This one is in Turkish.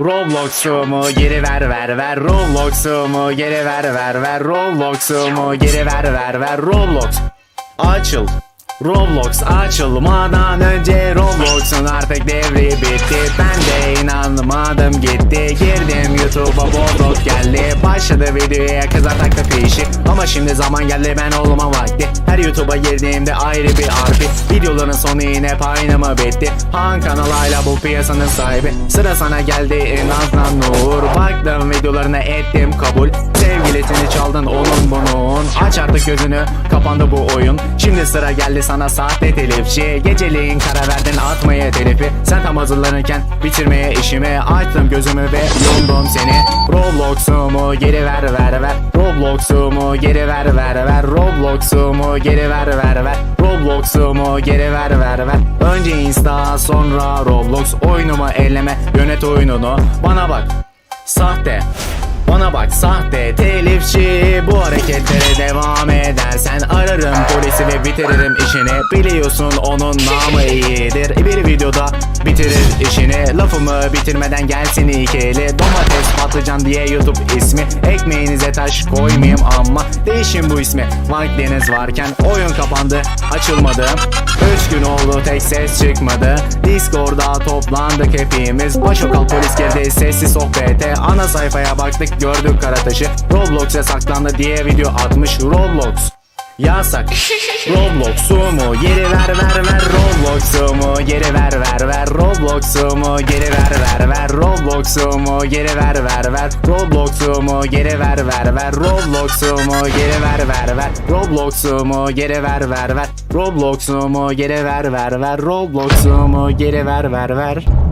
Roblox'umu geri ver ver ver. Roblox'umu geri ver ver ver. Roblox'umu geri ver ver ver. Roblox. Açıl. Roblox açılmadan önce Roblox'un artık devri bitti. Ben de inanmadım gitti. Girdim YouTube'a Roblox geldi. Başladı videoya kıza taktı fişi Ama şimdi zaman geldi ben olma vakti. Her YouTube'a girdiğimde ayrı bir arpi Videoların sonu yine paynama bitti? Han kanalıyla bu piyasanın sahibi. Sıra sana geldi en nur. Baktım videolarına ettim kabul. Sevgilisini çaldın onun bunun. Aç artık gözünü kapandı bu oyun. Şimdi sıra geldi sana sahte telifçi. Geceliğin kara verdin atmaya telifi. Sen tam hazırlanırken bitirmeye işimi Açtım gözümü ve yumdum seni. Roblox'umu geri ver ver ver. Roblox'umu geri ver ver ver. Roblox'umu geri ver ver ver Roblox'umu geri ver ver ver. Önce Insta sonra Roblox. Oyunumu elleme yönet oyununu. Bana bak. Sahte. Bana bak sahte. Telifçi Bu hareketlere devam edersen bitiririm işini. Biliyorsun onun namı iyidir. Bir videoda bitirir işini. Lafımı bitirmeden gelsin ikili. Domates patlıcan diye YouTube ismi. Ekmeğinize taş koymayayım ama Değişin bu ismi. Vaktiniz varken oyun kapandı Açılmadı. Üç gün oldu tek ses çıkmadı. Discord'da toplandık hepimiz Başokal polis girdi sessiz sohbete. Ana sayfaya baktık gördük kara taşı Roblox'a saklandı diye video atmış Roblox Yasak. Roblox'umu geri ver ver ver. Roblox'umu geri ver ver ver. Roblox'umu geri ver ver ver. Roblox'umu geri ver ver ver. Roblox'umu geri ver ver ver. Roblox'umu geri ver ver ver. Roblox'umu geri ver ver ver. Roblox'umu geri ver ver ver. Roblox'umu geri ver ver ver